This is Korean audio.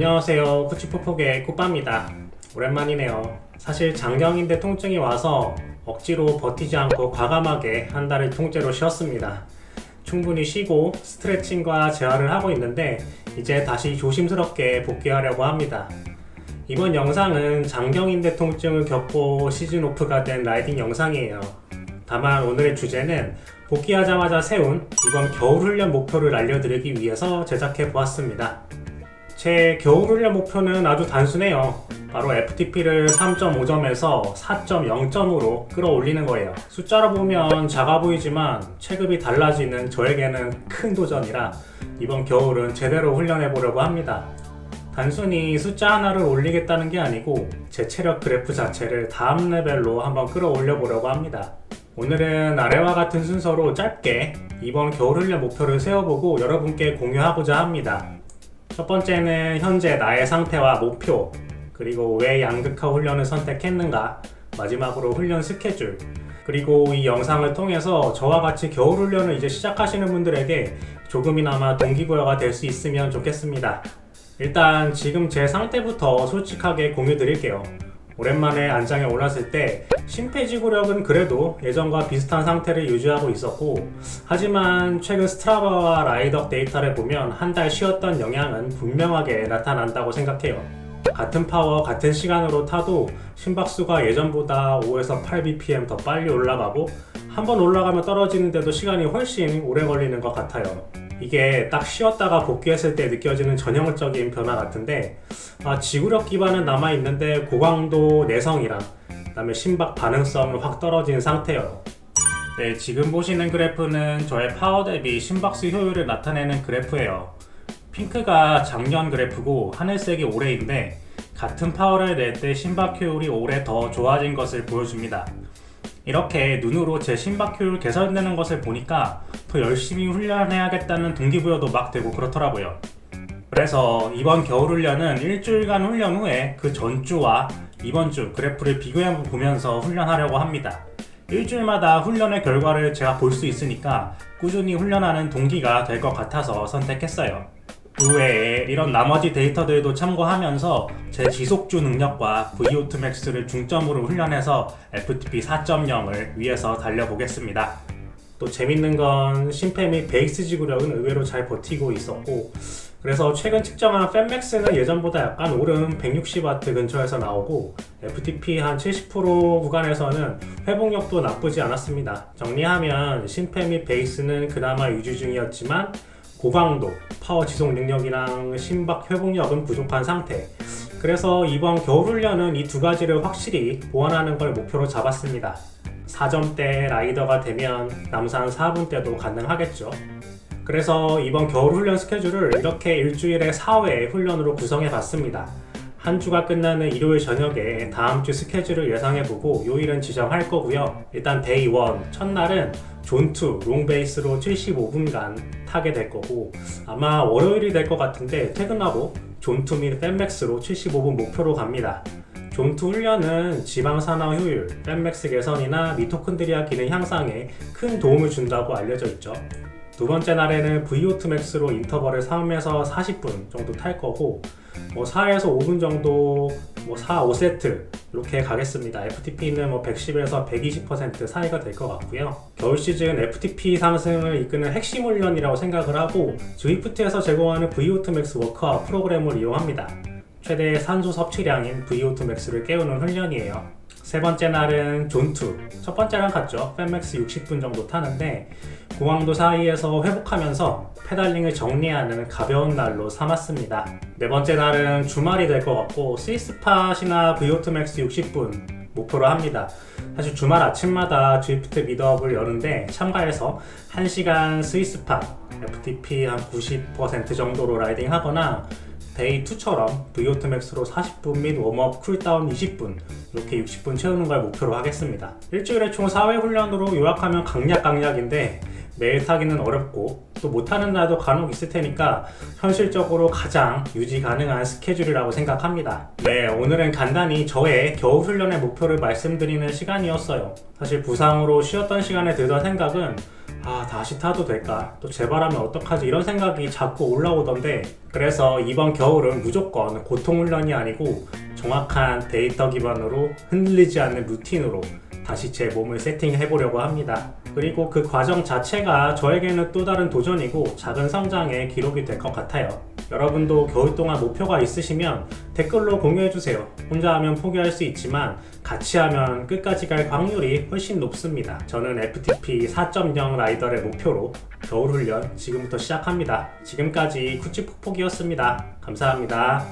안녕하세요. 쿠치포폭의 쿠빠입니다. 오랜만이네요. 사실 장경인대 통증이 와서 억지로 버티지 않고 과감하게 한 달을 통째로 쉬었습니다. 충분히 쉬고 스트레칭과 재활을 하고 있는데 이제 다시 조심스럽게 복귀하려고 합니다. 이번 영상은 장경인대 통증을 겪고 시즌 오프가 된 라이딩 영상이에요. 다만 오늘의 주제는 복귀하자마자 세운 이번 겨울 훈련 목표를 알려드리기 위해서 제작해 보았습니다. 제 겨울 훈련 목표는 아주 단순해요. 바로 FTP를 3.5점에서 4.0점으로 끌어올리는 거예요. 숫자로 보면 작아 보이지만 체급이 달라지는 저에게는 큰 도전이라 이번 겨울은 제대로 훈련해 보려고 합니다. 단순히 숫자 하나를 올리겠다는 게 아니고 제 체력 그래프 자체를 다음 레벨로 한번 끌어올려 보려고 합니다. 오늘은 아래와 같은 순서로 짧게 이번 겨울 훈련 목표를 세워보고 여러분께 공유하고자 합니다. 첫 번째는 현재 나의 상태와 목표, 그리고 왜 양극화 훈련을 선택했는가, 마지막으로 훈련 스케줄, 그리고 이 영상을 통해서 저와 같이 겨울 훈련을 이제 시작하시는 분들에게 조금이나마 동기부여가 될 수 있으면 좋겠습니다. 일단 지금 제 상태부터 솔직하게 공유 드릴게요. 오랜만에 안장에 올랐을 때 심폐지구력은 그래도 예전과 비슷한 상태를 유지하고 있었고 하지만 최근 스트라바와 라이덕 데이터를 보면 한 달 쉬었던 영향은 분명하게 나타난다고 생각해요. 같은 파워, 같은 시간으로 타도 심박수가 예전보다 5에서 8bpm 더 빨리 올라가고 한번 올라가면 떨어지는데도 시간이 훨씬 오래 걸리는 것 같아요. 이게 딱 쉬었다가 복귀했을 때 느껴지는 전형적인 변화 같은데 아, 지구력 기반은 남아 있는데 고강도 내성이랑 그다음에 심박 반응성은 확 떨어진 상태예요. 네, 지금 보시는 그래프는 저의 파워 대비 심박수 효율을 나타내는 그래프예요. 핑크가 작년 그래프고 하늘색이 올해인데 같은 파워를 낼 때 심박 효율이 올해 더 좋아진 것을 보여줍니다. 이렇게 눈으로 제 심박 효율 개선되는 것을 보니까 더 열심히 훈련해야겠다는 동기부여도 막 되고 그렇더라고요. 그래서 이번 겨울 훈련은 일주일간 훈련 후에 그 전주와 이번 주 그래프를 비교해 보면서 훈련하려고 합니다. 일주일마다 훈련의 결과를 제가 볼 수 있으니까 꾸준히 훈련하는 동기가 될 것 같아서 선택했어요. 그 외에 이런 나머지 데이터들도 참고하면서 제 지속주 능력과 VO2 max를 중점으로 훈련해서 FTP 4.0을 위해서 달려보겠습니다. 또 재밌는 건 심폐 및 베이스 지구력은 의외로 잘 버티고 있었고 그래서 최근 측정한 팬맥스는 예전보다 약간 오른 160W 근처에서 나오고 FTP 한 70% 구간에서는 회복력도 나쁘지 않았습니다. 정리하면 심폐 및 베이스는 그나마 유지 중이었지만 고강도, 파워 지속 능력이랑 심박 회복력은 부족한 상태. 그래서 이번 겨울훈련은 이 두 가지를 확실히 보완하는 걸 목표로 잡았습니다. 4점대 라이더가 되면 남산 4분 때도 가능하겠죠. 그래서 이번 겨울 훈련 스케줄을 이렇게 일주일에 4회 훈련으로 구성해 봤습니다. 한 주가 끝나는 일요일 저녁에 다음 주 스케줄을 예상해보고 요일은 지정할 거고요. 일단 데이 1 첫날은 존2 롱베이스로 75분간 타게 될 거고 아마 월요일이 될 것 같은데 퇴근하고 존2 및 팬맥스로 75분 목표로 갑니다. 존2 훈련은 지방 산화 효율, 팬맥스 개선이나 미토콘드리아 기능 향상에 큰 도움을 준다고 알려져 있죠. 두 번째 날에는 VO2 max로 인터벌을 3에서 40분 정도 탈 거고 뭐 4에서 5분 정도 뭐 4, 5세트 이렇게 가겠습니다. FTP는 뭐 110에서 120% 사이가 될 것 같고요. 겨울 시즌 FTP 상승을 이끄는 핵심 훈련이라고 생각을 하고 스위프트에서 제공하는 VO2 max 워크아웃 프로그램을 이용합니다. 최대 산소 섭취량인 VO2 max를 깨우는 훈련이에요. 세 번째 날은 존2. 첫 번째랑 같죠. 팬맥스 60분 정도 타는데 고강도 사이에서 회복하면서 페달링을 정리하는 가벼운 날로 삼았습니다. 네 번째 날은 주말이 될 것 같고 스위스팟이나 VO2 max 60분 목표로 합니다. 사실 주말 아침마다 드리프트 미드업을 여는데 참가해서 1시간 스위스팟 FTP 한 90% 정도로 라이딩 하거나 데이 2처럼 VO2 max로 40분 및 웜업 쿨다운 20분 이렇게 60분 채우는 걸 목표로 하겠습니다. 일주일에 총 4회 훈련으로 요약하면 강약 강약인데 매일 타기는 어렵고 또 못하는 날도 간혹 있을 테니까 현실적으로 가장 유지 가능한 스케줄이라고 생각합니다. 네, 오늘은 간단히 저의 겨울 훈련의 목표를 말씀드리는 시간이었어요. 사실 부상으로 쉬었던 시간에 들던 생각은 아, 다시 타도 될까? 또 재발하면 어떡하지? 이런 생각이 자꾸 올라오던데 그래서 이번 겨울은 무조건 고통 훈련이 아니고 정확한 데이터 기반으로 흔들리지 않는 루틴으로 다시 제 몸을 세팅해 보려고 합니다. 그리고 그 과정 자체가 저에게는 또 다른 도전이고 작은 성장의 기록이 될 것 같아요. 여러분도 겨울 동안 목표가 있으시면 댓글로 공유해 주세요. 혼자 하면 포기할 수 있지만 같이 하면 끝까지 갈 확률이 훨씬 높습니다. 저는 FTP 4.0 라이더의 목표로 겨울 훈련 지금부터 시작합니다. 지금까지 쿠치폭폭이었습니다. 감사합니다.